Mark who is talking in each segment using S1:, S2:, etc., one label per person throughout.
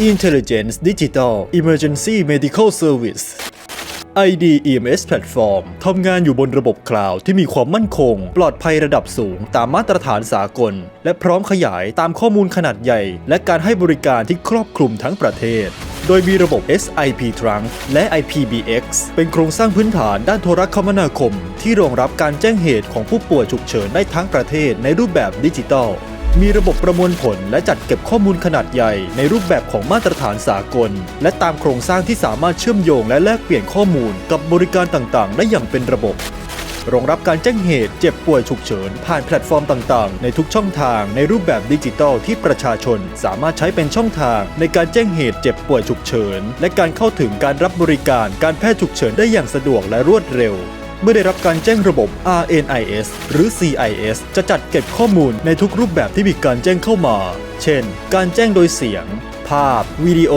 S1: Intelligence Digital Emergency Medical Service ID EMS Platform ทำงานอยู่บนระบบคลาวด์ที่มีความมั่นคง ปลอดภัยระดับสูง ตามมาตรฐานสากล และพร้อมขยายตามข้อมูลขนาดใหญ่ และการให้บริการที่ครอบคลุมทั้งประเทศ โดยมีระบบ SIP Trunk และ IPBX เป็นโครงสร้างพื้นฐานด้านโทรคมนาคม ที่รองรับการแจ้งเหตุของผู้ป่วยฉุกเฉินได้ทั้งประเทศในรูปแบบดิจิทัล มีระบบประมวลผลและจัดเก็บข้อมูลขนาดใหญ่ในรูปแบบของมาตรฐานสากล และตามโครงสร้างที่สามารถเชื่อมโยงและแลกเปลี่ยนข้อมูลกับบริการต่างๆ ได้อย่างเป็นระบบรองรับการแจ้งเหตุเจ็บป่วยฉุกเฉิน ผ่านแพลตฟอร์มต่างๆ ในทุกช่องทางในรูปแบบดิจิทัลที่ประชาชนสามารถใช้เป็นช่องทางในการแจ้งเหตุเจ็บป่วยฉุกเฉิน และการเข้าถึงการรับบริการการแพทย์ฉุกเฉินได้อย่างสะดวกและรวดเร็ว เมื่อได้รับการแจ้งระบบ RNIS หรือ CIS จะจัดเก็บข้อมูลในทุกรูปแบบที่มีการแจ้งเข้ามา เช่น การแจ้งโดยเสียง ภาพ วิดีโอ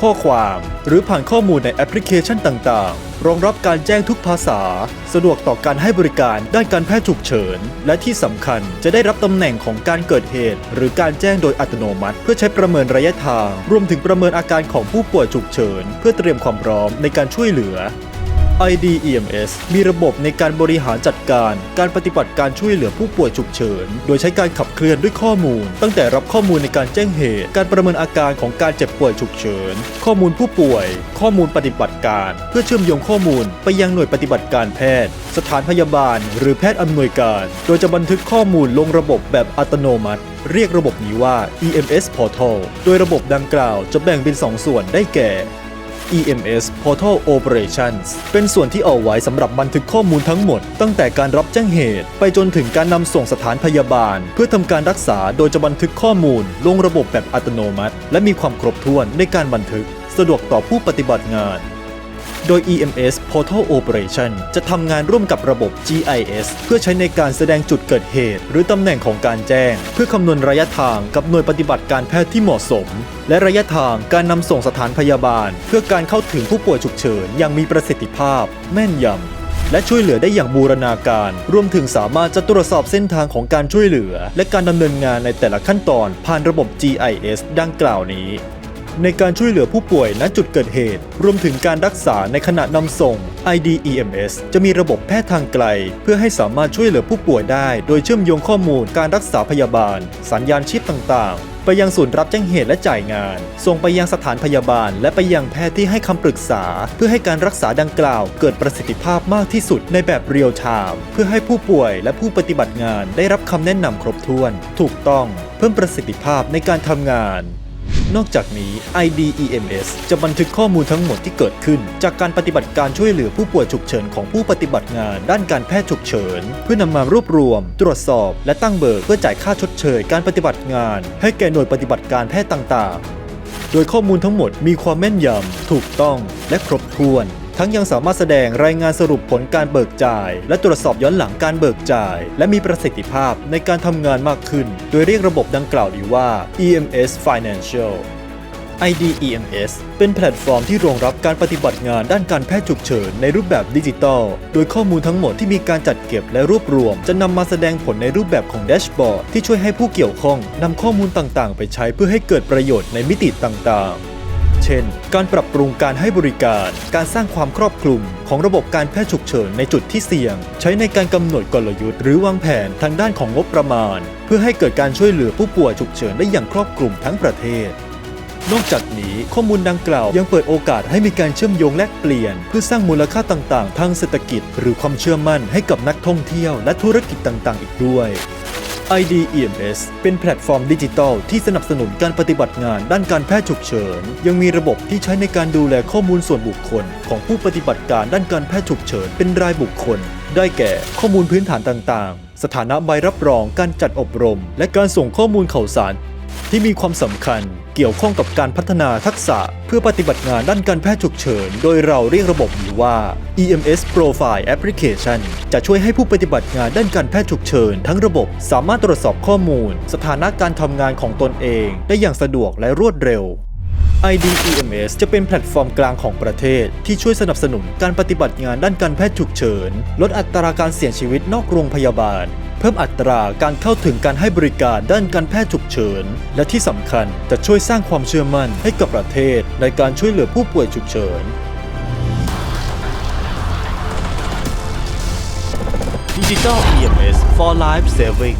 S1: ข้อความ หรือผ่านข้อมูลในแอปพลิเคชันต่างๆ รองรับการแจ้งทุกภาษา สะดวกต่อการให้บริการด้านการแพทย์ฉุกเฉิน และที่สำคัญจะได้รับตำแหน่งของการเกิดเหตุ หรือการแจ้งโดยอัตโนมัติ เพื่อใช้ประเมินระยะทาง รวมถึงประเมินอาการของผู้ป่วยฉุกเฉิน เพื่อเตรียมความพร้อมในการช่วยเหลือ ID EMS มีระบบในการบริหารจัดการ การปฏิบัติการช่วยเหลือผู้ป่วยฉุกเฉิน โดยใช้การขับเคลื่อนด้วยข้อมูล ตั้งแต่รับข้อมูลในการแจ้งเหตุ การประเมินอาการของการเจ็บป่วยฉุกเฉิน ข้อมูลผู้ป่วย ข้อมูลปฏิบัติการ เพื่อเชื่อมโยงข้อมูลไปยังหน่วยปฏิบัติการแพทย์ สถานพยาบาล หรือแพทย์อำนวยการ โดยจะบันทึกข้อมูลลงระบบแบบอัตโนมัติ เรียกระบบนี้ว่า EMS Portal โดยระบบดังกล่าวจะแบ่งเป็นสองส่วนได้แก่ EMS Portal Operations เป็นส่วนที่เอาไว้สำหรับบันทึกข้อมูลทั้งหมด ตั้งแต่การรับแจ้งเหตุ ไปจนถึงการนำส่งสถานพยาบาล เพื่อทำการรักษาโดยจะบันทึกข้อมูล ลงระบบแบบอัตโนมัติ และมีความครบถ้วนในการบันทึก สะดวกต่อผู้ปฏิบัติงาน โดย EMS Portal Operation จะทำงานร่วมกับระบบ GIS เพื่อใช้ในการแสดงจุดเกิดเหตุ หรือตำแหน่งของการแจ้ง เพื่อคำนวณระยะทางกับหน่วยปฏิบัติการแพทย์ที่เหมาะสม และระยะทางการนำส่งสถานพยาบาล เพื่อการเข้าถึงผู้ป่วยฉุกเฉินอย่างมีประสิทธิภาพ แม่นยำและช่วยเหลือได้อย่างบูรณาการ รวมถึงสามารถจะตรวจสอบเส้นทางของการช่วยเหลือ และการดำเนินงานในแต่ละขั้นตอนผ่านระบบ GIS ดังกล่าวนี้ ในการช่วยเหลือผู้ป่วยณจุดเกิดเหตุ รวมถึงการรักษาในขณะนำส่ง IDEMS จะมีระบบแพทย์ทางไกล เพื่อให้สามารถช่วยเหลือผู้ป่วยได้ โดยเชื่อมโยงข้อมูลการรักษาพยาบาล สัญญาณชีพต่างๆ ไปยังศูนย์รับแจ้งเหตุและจ่ายงาน ส่งไปยังสถานพยาบาล และไปยังแพทย์ที่ให้คำปรึกษา เพื่อให้การรักษาดังกล่าว เกิดประสิทธิภาพมากที่สุดในแบบเรียลไทม์เพื่อให้ผู้ป่วยและผู้ปฏิบัติงานได้รับคำแนะนำครบถ้วน ถูกต้อง เพิ่มประสิทธิภาพในการทำงาน นอกจากนี้ IDEMS จะบันทึกข้อมูลทั้งหมดที่เกิดขึ้น จากการปฏิบัติการช่วยเหลือผู้ป่วยฉุกเฉินของผู้ปฏิบัติงานด้านการแพทย์ฉุกเฉิน เพื่อนำมารวบรวม ตรวจสอบ และตั้งเบิกเพื่อจ่ายค่าชดเชยการปฏิบัติงาน ให้แก่หน่วยปฏิบัติการแพทย์ต่างๆ โดยข้อมูลทั้งหมดมีความแม่นยำถูกต้องและครบถ้วน ทั้งยังสามารถแสดงรายงานสรุปผลการเบิกจ่าย และตรวจสอบย้อนหลังการเบิกจ่าย และมีประสิทธิภาพในการทำงานมากขึ้น โดยเรียกระบบดังกล่าวนี้ว่า EMS Financial IDEMS เป็นแพลตฟอร์มที่รองรับการปฏิบัติงานด้านการแพทย์ฉุกเฉินในรูปแบบดิจิทัลโดยข้อมูลทั้งหมดที่มีการจัดเก็บและรวบรวม จะนำมาแสดงผลในรูปแบบของแดชบอร์ดที่ช่วยให้ผู้เกี่ยวข้องนำข้อมูลต่างๆ ไปใช้เพื่อให้เกิดประโยชน์ในมิติต่างๆ เช่น การปรับปรุงการให้บริการ การสร้างความครอบคลุมของระบบการแพทย์ฉุกเฉินในจุดที่เสี่ยง ใช้ในการกำหนดกลยุทธ์หรือวางแผนทางด้านของงบประมาณ เพื่อให้เกิดการช่วยเหลือผู้ป่วยฉุกเฉินได้อย่างครอบคลุมทั้งประเทศนอกจากนี้ข้อมูลดังกล่าวยังเปิดโอกาสให้มีการเชื่อมโยงแลกเปลี่ยน เพื่อสร้างมูลค่าต่างๆ ทางเศรษฐกิจ หรือความเชื่อมั่นให้กับนักท่องเที่ยวและธุรกิจต่างๆ อีกด้วย IDEMS เป็นแพลตฟอร์มดิจิทัลที่สนับสนุนการปฏิบัติงานด้านการแพทย์ฉุกเฉิน ยังมีระบบที่ใช้ในการดูแลข้อมูลส่วนบุคคล ของผู้ปฏิบัติการด้านการแพทย์ฉุกเฉินเป็นรายบุคคล ได้แก่ข้อมูลพื้นฐานต่างๆ สถานะใบรับรองการจัดอบรม และการส่งข้อมูลข่าวสาร ที่มีความสำคัญเกี่ยวข้องกับการพัฒนาทักษะเพื่อปฏิบัติงานด้านการแพทย์ฉุกเฉิน โดยเราเรียกระบบนี้ว่า EMS Profile Application จะช่วยให้ผู้ปฏิบัติงานด้านการแพทย์ฉุกเฉิน ทั้งระบบสามารถตรวจสอบข้อมูล สถานะการทำงานของตนเอง ได้อย่างสะดวกและรวดเร็ว IDEMS จะเป็นแพลตฟอร์มกลางของประเทศ ที่ช่วยสนับสนุนการปฏิบัติงานด้านการแพทย์ฉุกเฉิน ลดอัตราการเสี่ยชีวิตนอกโรงพยาบาล เพิ่มอัตราการเข้าถึงการให้บริการด้านการแพทย์ฉุกเฉิน และที่สำคัญจะช่วยสร้างความเชื่อมั่นให้กับประเทศ ในการช่วยเหลือผู้ป่วยฉุกเฉิน Digital EMS for Life Saving